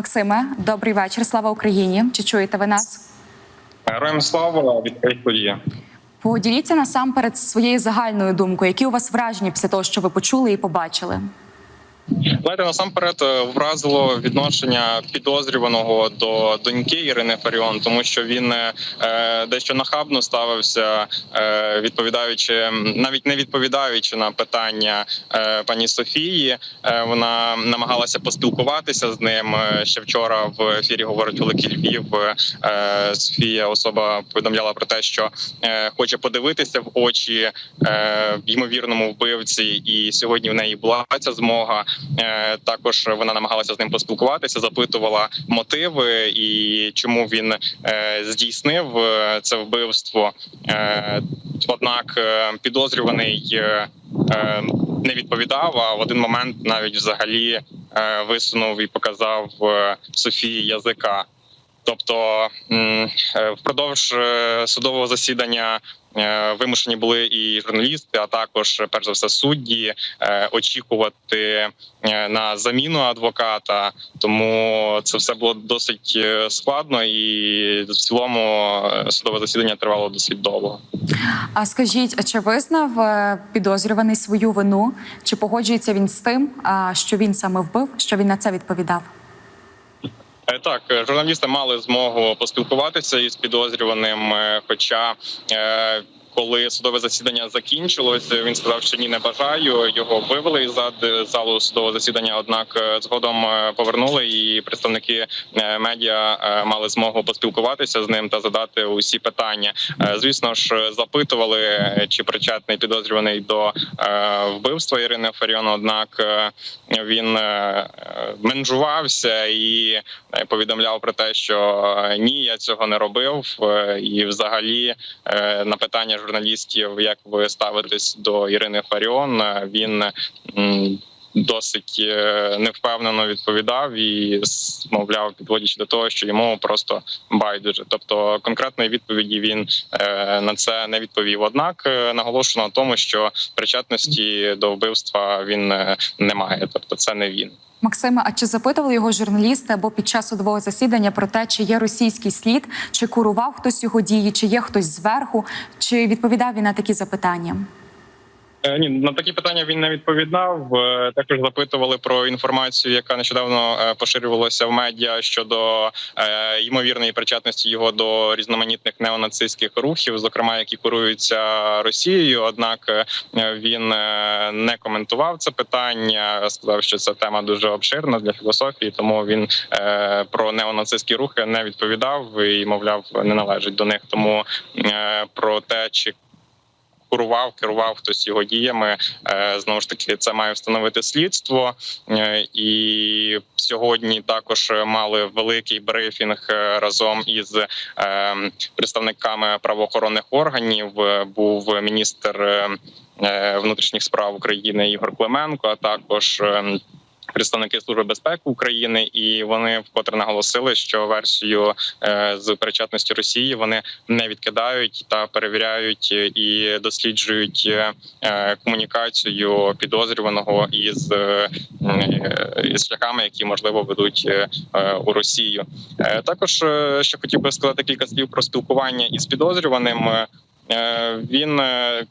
Максиме, добрий вечір. Слава Україні. Чи чуєте ви нас? Героям слава відкрить подія. Поділіться насамперед своєю загальною думкою. Які у вас враження після того, що ви почули і побачили? Знаєте, насамперед е, вразило відношення підозрюваного до доньки Ірини Фаріон, тому що він е, е, дещо нахабно ставився, відповідаючи навіть не відповідаючи на питання пані Софії. Вона намагалася поспілкуватися з ним ще вчора в ефірі. Говорить Великий Львів. Софія особа повідомляла про те, що хоче подивитися в очі ймовірному вбивці, і сьогодні в неї була ця змога. Е, Також вона намагалася з ним поспілкуватися, запитувала мотиви і чому він е, здійснив е, це вбивство. Однак підозрюваний не відповідав. А в один момент навіть взагалі висунув і показав Софії язика. Тобто впродовж судового засідання вимушені були і журналісти, а також перш за все судді е, очікувати е, на заміну адвоката. Тому це все було досить е, складно, і в цілому е, судове засідання тривало досить довго. А скажіть, чи визнав е, підозрюваний свою вину? Чи погоджується він з тим, що він саме вбив, що він на це відповідав? Е, Так, е, журналісти мали змогу поспілкуватися із підозрюваним. е, Хоча коли судове засідання закінчилось, він сказав, що ні, не бажаю. Його вивели із зад- залу судового засідання. Однак е, згодом е, повернули, і представники е, медіа е, мали змогу поспілкуватися з ним та задати усі питання. Е, Звісно ж, запитували, е, чи причетний підозрюваний до е, вбивства Ірини Фаріон. Однак е, він е, е, менжувався і е, повідомляв про те, що е, ні, я цього не робив. Е, І, взагалі, е, на питання журналістів, як ви ставитесь до Ірини Фаріон, він досить е, невпевнено відповідав і мовляв, підводячи до того, що йому просто байдуже. Тобто конкретної відповіді він е, на це не відповів. Однак е, наголошено на тому, що причетності до вбивства він не має, тобто це не він. Максиме, а чи запитували його журналісти або під час судового засідання про те, чи є російський слід, чи курував хтось його дії, чи є хтось зверху, чи відповідав він на такі запитання? Е, Ні, на такі питання він не відповідав. Е, Також запитували про інформацію, яка нещодавно е, поширювалася в медіа щодо ймовірної причетності його до різноманітних неонацистських рухів, зокрема які куруються Росією. Однак він не коментував це питання. Сказав, що ця тема дуже обширна для філософії, тому він про неонацистські рухи не відповідав і, мовляв, не належить до них. Тому про те, чи курував, керував хтось його діями. Е, Знову ж таки, це має встановити слідство. Е, І сьогодні також мали великий брифінг е, разом із представниками правоохоронних органів. Був міністр внутрішніх справ України Ігор Клименко, а також. Е, Представники служби безпеки України, і вони вкотре наголосили, що версію е, з причетності Росії вони не відкидають та перевіряють і досліджують е, е, комунікацію підозрюваного із, е, е, із шляхами, які можливо ведуть е, е, у Росію. Е, Також е, ще хотів би сказати кілька слів про спілкування із підозрюваним. Е, Він е,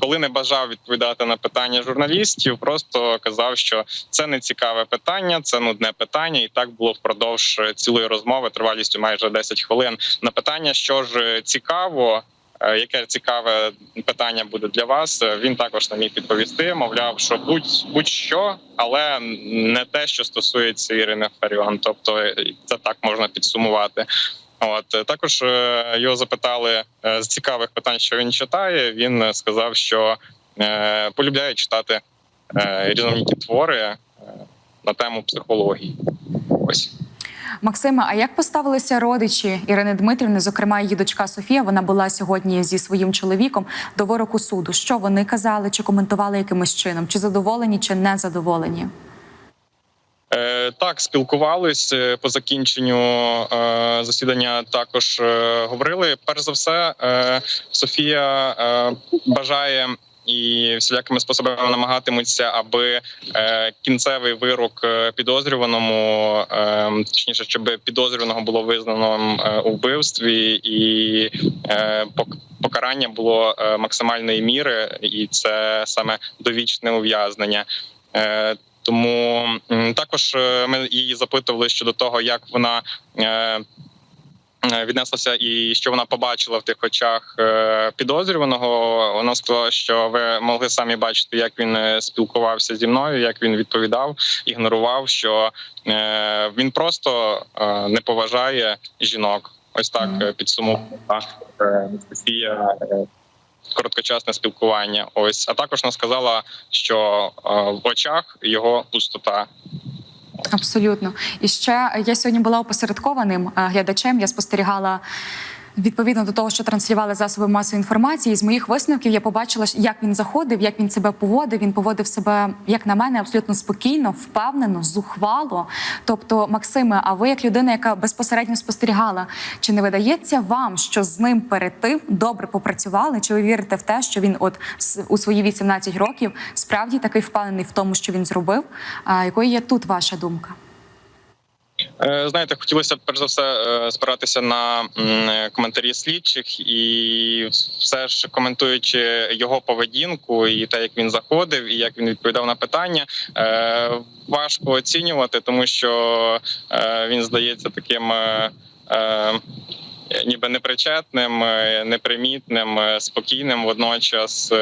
коли не бажав відповідати на питання журналістів, просто казав, що це не цікаве питання, це нудне питання, і так було впродовж цілої розмови тривалістю майже 10 хвилин. На питання, що ж цікаво. е, Яке цікаве питання буде для вас? е, Він також не міг відповісти. Мовляв, що будь будь-що, але не те, що стосується Ірини Фаріон. Тобто е, це так можна підсумувати. От е, також е, його запитали е, з цікавих питань, що він читає. Він сказав, що полюбляє читати різноманітні твори на тему психології. Ось. Максиме, а як поставилися родичі Ірини Дмитрівни, зокрема її дочка Софія? Вона була сьогодні зі своїм чоловіком до вироку суду. Що вони казали, чи коментували якимось чином? Чи задоволені, чи не задоволені? Е, Так, спілкувались е, по закінченню е, засідання. Також говорили. Перш за все, Софія бажає і всілякими способами намагатимуться, аби кінцевий вирок підозрюваному, точніше, щоб підозрюваного було визнано у вбивстві, і покарання було максимальної міри, і це саме довічне ув'язнення. Тому також е, ми її запитували щодо того, як вона. е, е, Віднеслася і що вона побачила в тих очах підозрюваного. Вона сказала, що ви могли самі бачити, як він спілкувався зі мною, як він відповідав, ігнорував, що він просто не поважає жінок. Ось так е, Анастасія короткочасне спілкування. Ось а також вона сказала, що е, в очах його пустота. Абсолютно. І ще я сьогодні була опосередкованим е, глядачем. Я спостерігала. Відповідно до того, що транслювали засоби масової інформації, з моїх висновків я побачила, як він заходив, як він себе поводив. Він поводив себе, як на мене, абсолютно спокійно, впевнено, зухвало. Тобто, Максиме, а ви, як людина, яка безпосередньо спостерігала, чи не видається вам, що з ним перед тим добре попрацювали? Чи ви вірите в те, що він, от у свої 18 років, справді такий впевнений в тому, що він зробив? А якою є тут ваша думка? Е, Знаєте, хотілося б перш за все е, спиратися на коментарі слідчих, і все ж коментуючи його поведінку і те, як він заходив, і як він відповідав на питання, е, важко оцінювати, тому що він здається таким. Ніби непричетним, непримітним, спокійним водночас,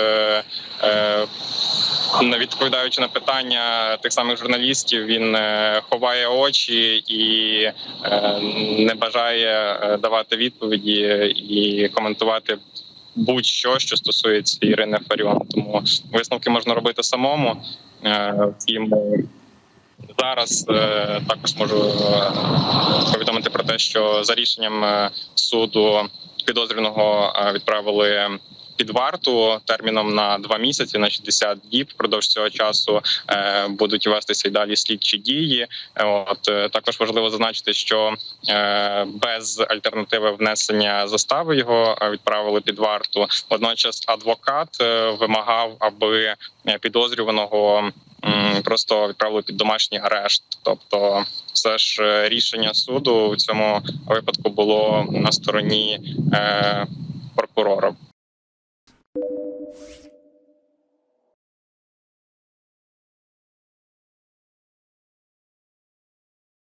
не відповідаючи на питання тих самих журналістів, він е, ховає очі і е, не бажає е, давати відповіді і коментувати будь-що, що стосується Ірини Фаріон. Тому висновки можна робити самому. Втім, зараз також можу повідомити про те, що за рішенням суду підозрюваного відправили під варту терміном на два місяці на 60 діб. Впродовж цього часу е, будуть вестися й далі слідчі дії. От е, також важливо зазначити, що е, без альтернативи внесення застави його відправили під варту. Водночас адвокат вимагав, аби підозрюваного просто відправили під домашній арешт. Тобто, все ж рішення суду в цьому випадку було на стороні е, прокурора.